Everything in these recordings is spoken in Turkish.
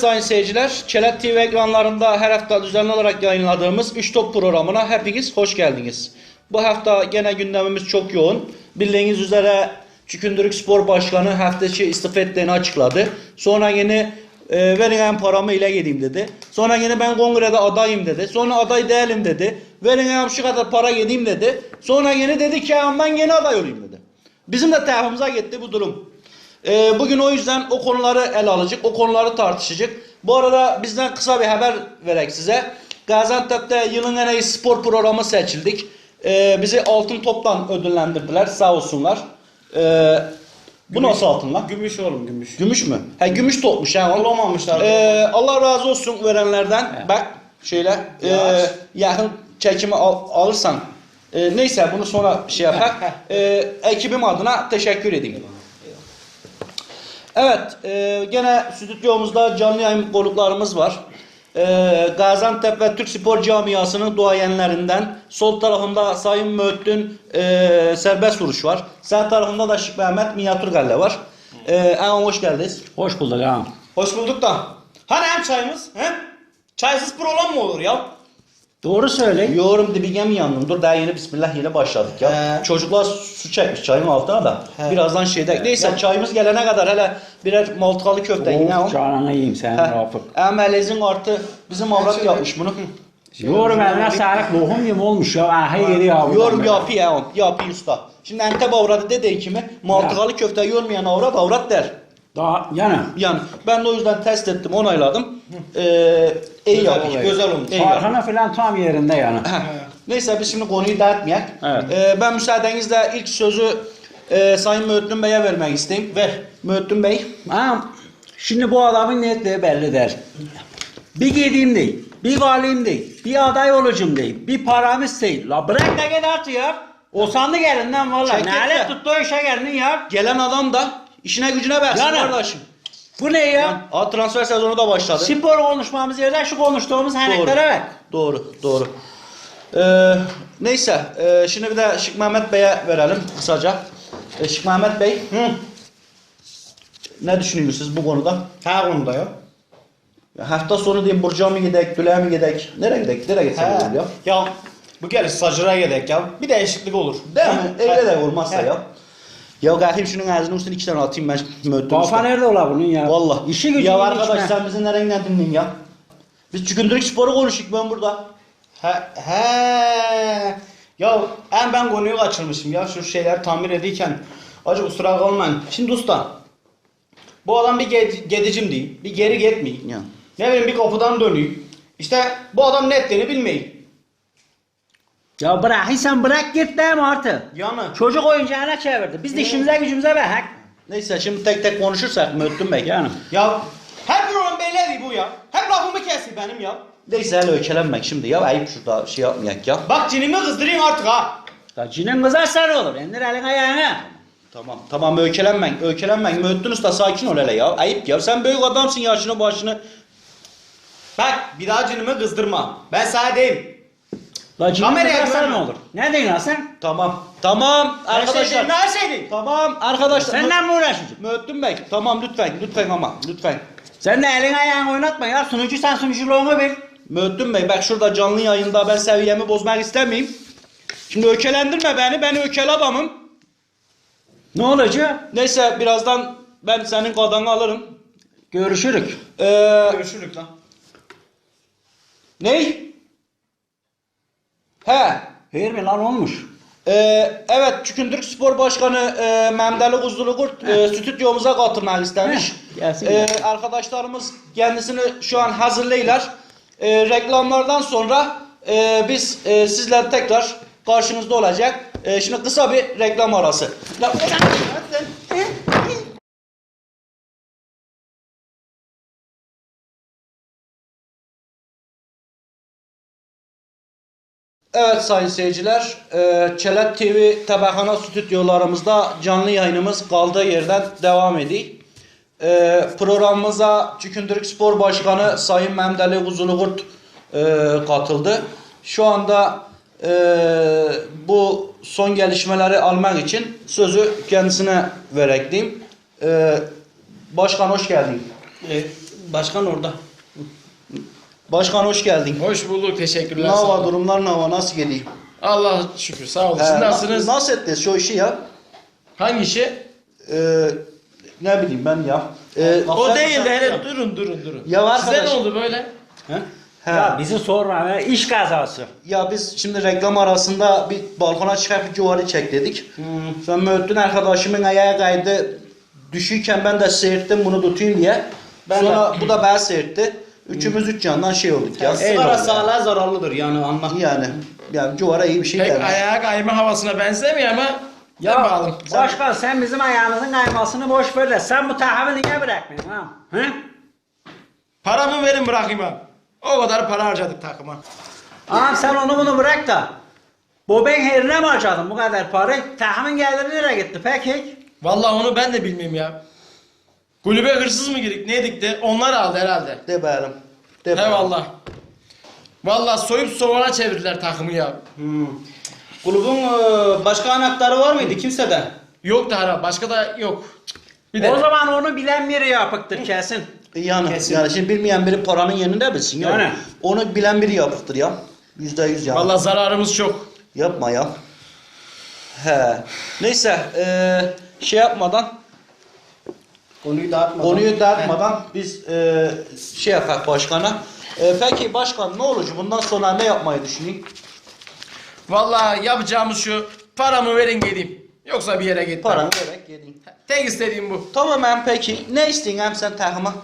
sayın seyirciler, Çelet TV ekranlarında her hafta düzenli olarak yayınladığımız 3 Top programına hepiniz hoş geldiniz. Bu hafta gene gündemimiz çok yoğun. Bildiğiniz üzere Çükündürük Spor Başkanı hafta içi istifa ettiğini açıkladı. Sonra yine e, verin hem paramı ile gideyim dedi. Sonra yine ben kongrede adayım dedi. Sonra aday değilim dedi. Verin hem şu kadar para gideyim dedi. Sonra yine dedi ki "Ya ben yeni aday olayım dedi. Bizim de tarafımıza gitti bu durum. Ee, bugün o yüzden o konuları ele alacak, o konuları tartışacak. Bu arada bizden kısa bir haber verek size. Gaziantep'te yılın en iyi spor programı seçildik. Ee, bizi altın toptan ödüllendirdiler sağ olsunlar. Ee, bu nasıl altın lan? Gümüş oğlum gümüş. Gümüş mü? He gümüş topmuş ha. Bulamamışlar. Ee, Allah razı olsun verenlerden. Bak şöyle e, yakın çekimi al- alırsan. E, neyse bunu sonra şey yapar. e, ekibim adına teşekkür edeyim. Evet, e, gene stüdyomuzda canlı yayın konuklarımız var. E, Gaziantep ve Türk Spor Camiası'nın duayenlerinden sol tarafında Sayın Müöttün e, serbest vuruş var. Sağ tarafında da Şık Mehmet Minyatür Galle var. E, Erhan hoş geldiniz. Hoş bulduk ağam. Hoş bulduk da. Hani hem çayımız? He? Çaysız program mı olur ya? Doğru söyle. Yorum dibine mi yandın? Dur daha yeni Bismillah ile başladık ya. He. Çocuklar su çekmiş çayın altına da. He. Birazdan şeyde. Neyse Ya. çayımız gelene kadar hele birer maltıkalı köfte yine al. canını yiyeyim sen. Rafık. Emelezin artı bizim avrat yapmış bunu. Yorum eline sağlık lohum gibi olmuş ya. Ahi yeri yavrum. Yorum yapı ya. Yapı usta. Şimdi Antep avradı dedi kimi maltıkalı köfte yormayan avrat avrat der. Daha yani. Yani ben de o yüzden test ettim onayladım. Ee, iyi Güzel yapmış. güzel olmuş. İyi yapmış. Farkına falan tam yerinde yani. Heh. Neyse biz şimdi konuyu dağıtmayak. Evet. Ee, ben müsaadenizle ilk sözü e, Sayın Müöttün Bey'e vermek isteyeyim. Ver. Müöttün Bey. Ağam şimdi bu adamın niyetleri bellidir. Bir gideyim değil. Bir varlayayım değil. Bir aday olacağım değil. Bir paramız değil. La bırak da gel artık ya. O sandı gelinden valla. Ne git alet de. tuttu o işe geldin ya. Gelen adam da işine gücüne versin Yani. kardeşim. Bu ne ya? Aa, transfer sezonu da başladı. Spor konuşmamız yerden şu konuştuğumuz hareketlere bak. Doğru, doğru. Ee, neyse, e, şimdi bir de Şık Mehmet Bey'e verelim kısaca. E, Şık Mehmet Bey, Hı. ne düşünüyorsunuz bu konuda? Her konuda ya. Ya Hafta sonu diyeyim Burcu'ya mı gidek, Güle'ye mi gidek? Nereye gidek? Nereye gitsek He. olur ya? Ya bu geliş sacıra gerek ya. Bir değişiklik olur. Değil mi? Öyle de olmazsa ya. Ya kalkayım şunun ağzının üstüne iki tane atayım ben müöttün Kafa nerede ola bunun ya? Vallahi. İşi gücü Ya arkadaş sen bizi nereden dinleyin ya? Biz Çükündürük Spor'u konuştuk ben burada. He. He. Ya en ben konuyu kaçırmışım ya şu şeyler tamir ediyken. Acı kusura kalmayın. Şimdi usta. Bu adam bir ge- gedicim değil. Bir geri gitmeyin. Ya. Ne bileyim bir kapıdan dönüyor. İşte bu adam ne ettiğini bilmiyor. Ya bırak sen bırak git mi artık? Yani. Çocuk oyuncağına çevirdi. Biz de işimize gücümüze bak. Neyse şimdi tek tek konuşursak Müöttün Bey. Yani. Ya hep bir olan beyler bu ya. Hep lafımı kesiyor benim ya. Neyse hele ökelenmek şimdi ya. Ayıp şurada şey yapmayak ya. Bak cinimi kızdırayım artık ha. Ya cinin kızarsa ne olur? İndir elin ayağını. Tamam tamam ökelenmen ökelenmen Müöttün Usta sakin ol hele ya. Ayıp ya sen büyük adamsın yaşını başını. Bak bir daha cinimi kızdırma. Ben sana deyim. La Kameraya güvenme. ne olur? Ne diyorsun lan sen? Tamam tamam arkadaşlar. her şey deyim. Tamam arkadaşlar. Senden mi uğraşacaksın? Müöttün Bey tamam lütfen lütfen ama lütfen. Sen de elin ayağını oynatma ya. Sunucu sen sunuculuğunu bil. Müöttün Bey bak şurada canlı yayında ben seviyemi bozmak istemeyeyim. Şimdi ökelendirme beni ben ökel adamım. Ne olacak? Neyse birazdan ben senin kodanı alırım. Görüşürük. Ee, Görüşürük lan. ney? He. Hayır mi lan olmuş? Ee, evet Çükündürük Spor Başkanı e, Memdeli Kuzulu Kurt e, stüdyomuza katılmak istemiş. Gelsin Ee, gelsin. arkadaşlarımız kendisini şu an hazırlayırlar. Ee, reklamlardan sonra e, biz e, sizler tekrar karşınızda olacak. E, şimdi kısa bir reklam arası. La- Evet sayın seyirciler, e, Çelet TV Tabakana stüdyolarımızda canlı yayınımız kaldığı yerden devam ediyor. E, programımıza Çükündürük Spor Başkanı Sayın Memdeli Uzunugurt e, katıldı. Şu anda e, bu son gelişmeleri almak için sözü kendisine verekliyim. E, başkan hoş geldin. Başkan orada. Başkan hoş geldin. Hoş bulduk teşekkürler. Ne var durumlar ne var nasıl gidiyor? Allah şükür sağ olun. Siz He, nasılsınız? na- Nasıl ettiniz şu işi ya? Hangi işi? Ee, ne bileyim ben ya. Ee, O değil de sen- hele durun durun durun. Ya Size arkadaş- ne oldu böyle? He? he. Ya bizi sorma ha, iş kazası. Ya biz şimdi reklam arasında bir balkona çıkıp bir cuvarı çek dedik. Sonra Mühittin arkadaşımın ayağı kaydı. Düşüyken ben de seyirttim bunu tutayım diye. Ben Sonra bu da ben seyirtti. Üçümüz üç candan şey olduk ya. Sigara Eyvallah. sağlığa zararlıdır yani anla. Yani yani cuvara iyi bir şey Pek gelmiş. ayağa kayma havasına benzemiyor ama Ya ya bağalım. başkan sen bizim ayağımızın kaymasını boş ver de sen bu tahammülü niye bırakmıyorsun ha? Hı? Paramı verin bırakayım ha. O kadar para harcadık takıma. Ağam sen onu bunu bırak da. Bu ben herine mi harcadın bu kadar parayı? Tahmin geliri nereye gitti peki? Vallahi onu ben de bilmiyorum ya. Kulübe hırsız mı girdik neydik de onlar aldı herhalde. De benim. De benim. Eyvallah. Vallahi soyup sovana çevirdiler takımı ya. Hmm. Kulübün e, başka anahtarı var mıydı kimsede? Yok da hala başka da yok. Bir de O zaman onu bilen biri yapıktır kesin. Yani, Kesin. yani şimdi bilmeyen biri paranın yerinde bilsin ya. Yani. Onu bilen biri yapıktır ya. Yüzde yüz ya. vallahi zararımız çok. Yapma ya. He. Neyse eee, şey yapmadan Konuyu dağıtmadan. konuyu dağıtmadan biz eee, şey yapak başkana. Eee, peki başkan ne olacak? Bundan sonra ne yapmayı düşünüyorsun? Vallahi yapacağımız şu paramı verin gideyim. Yoksa bir yere gitmem. Paranı vererek yedin. Tek istediğim bu. Tamam hem peki. Ne istiyorsun hem sen takıma?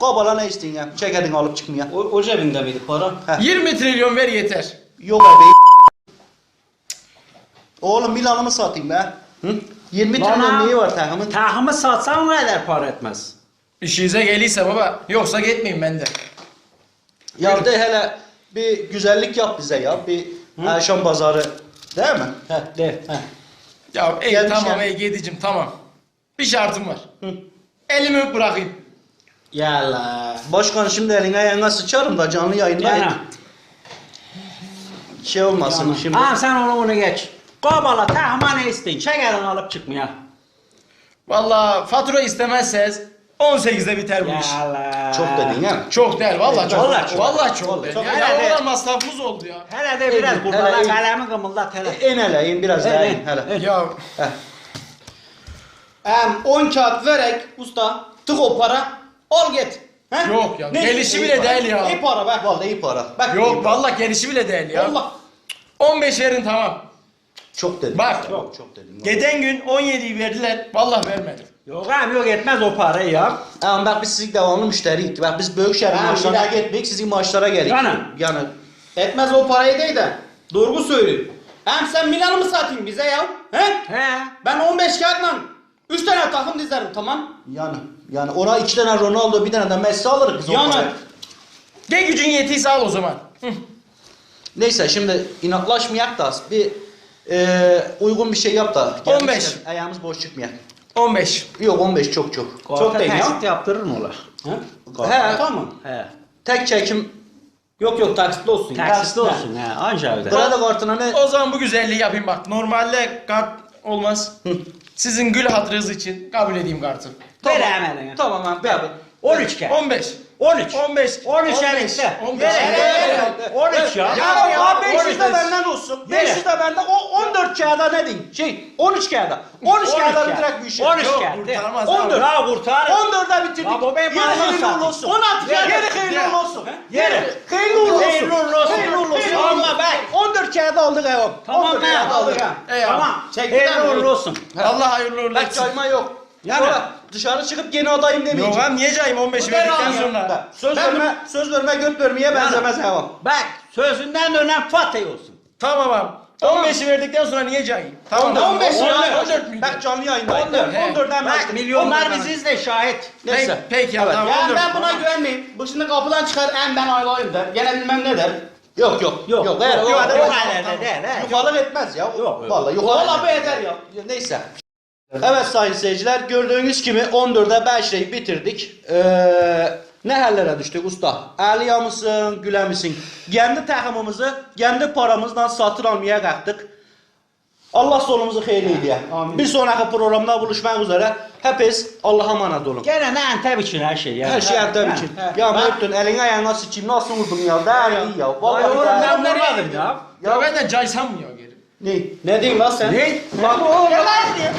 Kabala ne istiyorsun hem? Çekedin alıp çıkmaya. O, o cebinde miydi para? Heh. 20 trilyon ver yeter. Yok abi. Oğlum Milan'ımı satayım be. Hı? 20 Bana- trilyon neyi var takımın? Tahımı satsan o kadar para etmez. İşinize geliyse baba. Yoksa gitmeyeyim ben de. Ya de hele bir güzellik yap bize ya. Bir akşam pazarı. Değil mi? Heh, de. Heh. Ya ey Gelmiş tamam ya. ey Gedicim tamam. Bir şartım var. Hı. Elimi öp bırakayım. Yalla. Başkan şimdi eline ayağına sıçarım da canlı yayında Yani. şey olmasın Yani. şimdi. Ha sen onu bunu geç. Kabala tahma ne isteyin? Çekerin alıp çıkmaya. Vallahi fatura istemezseniz 18'de biter bu iş. Çok dedin ya. Çok değil vallahi çok. Vallahi çok. Vallahi çok. Vallahi çok. Ya, Hele de- masrafımız oldu ya. Hele de biraz burada hele kalemi kımıldat hele. En hele in biraz daha in hele. Ya. Hem 10 kağıt verek usta tık o para al git. He? Yok ya, gelişi bile para. değil ya. İyi para be. Vallahi iyi para. Bak iyi yok para. vallahi gelişi bile değil ya. Allah. 15 verin tamam. Çok dedin. Bak. Çok çok dedin. Geçen gün 17'yi verdiler. Vallahi vermedim. Yok abi yok etmez o parayı ya. Ama bak biz sizin devamlı müşteriyik. Bak biz büyük şehir Ha, maçlarına bir dakika. gitmek sizin maçlara gelik. Yani. Yani Etmez o parayı değil de. Doğru söylüyor. Hem sen Milan'ı mı satayım bize ya? He? He. Ben 15 kağıtla 3 tane takım dizerim tamam. yani yani ona iki tane Ronaldo bir tane de Messi alırız biz o Yani. parayı. Gel gücün yetiyse al o zaman. Hı. Neyse şimdi inatlaşmayak da bir e, uygun bir şey yap da. gelmişken 15. Ayağımız boş çıkmayak. 15. Yok 15 çok çok. Çok değil ya. taksit yaptırır mı ola? He? He. Tamam. He. Tek çekim Yok yok taksitli olsun. ya. Taksitli olsun he. Anca öde. kredi kartına ne? O zaman bu güzelliği yapayım bak. Normalde kart olmaz. Sizin gül hatırınız için kabul edeyim kartı. Ver hemen. Tamam abi abi. 13 kere. 15. 13. 15. 13 15. enişte. 15. Gel, Gel, gel, gel, gel. 13 ya. Ya, ya, 500 13 de benden olsun. Yine. 500 de benden. O 14 kağıda ne diyeyim? Şey 13 kağıda. 13 kağıda direkt bir şey. 13 Yok, kağıt. kurtarmaz 14. Ya kurtar. 14'e bitirdik. Ya bu benim Yeri hayırlı satayım. olsun. 16 Yeri kağıt. hayırlı olsun. Yeri. Hayırlı uğurlu olsun. Hayırlı uğurlu olsun. Hayırlı uğurlu olsun. Uğurlu olsun. Ama bak 14 kağıda aldık ayol. Tamam 14 be. kağıda aldık. Ey ya. Tamam. Hayırlı uğurlu olsun. Allah hayırlı uğurlu Bak etsin. çayma yok. Yani. Sonra dışarı çıkıp gene adayım Yok demeyeceğim. lan niye cayım 15 Bu verdikten sonra. Bak, Söz Ben- verme, söz verme göt vermeye benzemez hevam. Bak sözünden dönen Fatih olsun. Tamam abi. 15'i verdikten sonra niye cayım? Tamam. 14, 15 14, 14 müydü? Bak canlı yayındayım. 14, he. 14'den Bak milyonlar 14'den bizi izle şahit. Neyse. Peki, peki Evet. tamam. Ya 14. ben buna güvenmeyeyim. Bu şimdi kapıdan çıkar en ben aylayım der. Gene bilmem ne der. Yok yok. Yok. Yok. Evet, Yok, yok, yok, yok. öyle de değil, he. Yukarılık etmez ya. Yok. Vallahi yukarılık Valla bu eder ya. Neyse. Evet sayın seyirciler gördüğünüz gibi 14'e 5 şey bitirdik. Ee, ne hallere düştük usta? Aliya mısın, güle misin? Kendi takımımızı kendi paramızdan satın almaya kalktık. Allah solumuzu eyle. Amin. Bir sonraki programda buluşmak üzere. Hepiniz Allah'a emanet olun. Gene ne Antep için her şey ya. Her şey Antep için. Ya Ben- Möhtün eline ayağına sıçayım nasıl vurdum ya? Değerli ya. Vallahi oğlum ben vurmadım ya. Ya ben de caysam mı ya geri? Ne? Ne diyeyim lan sen? Ne? Bak oğlum. Ya lan ya.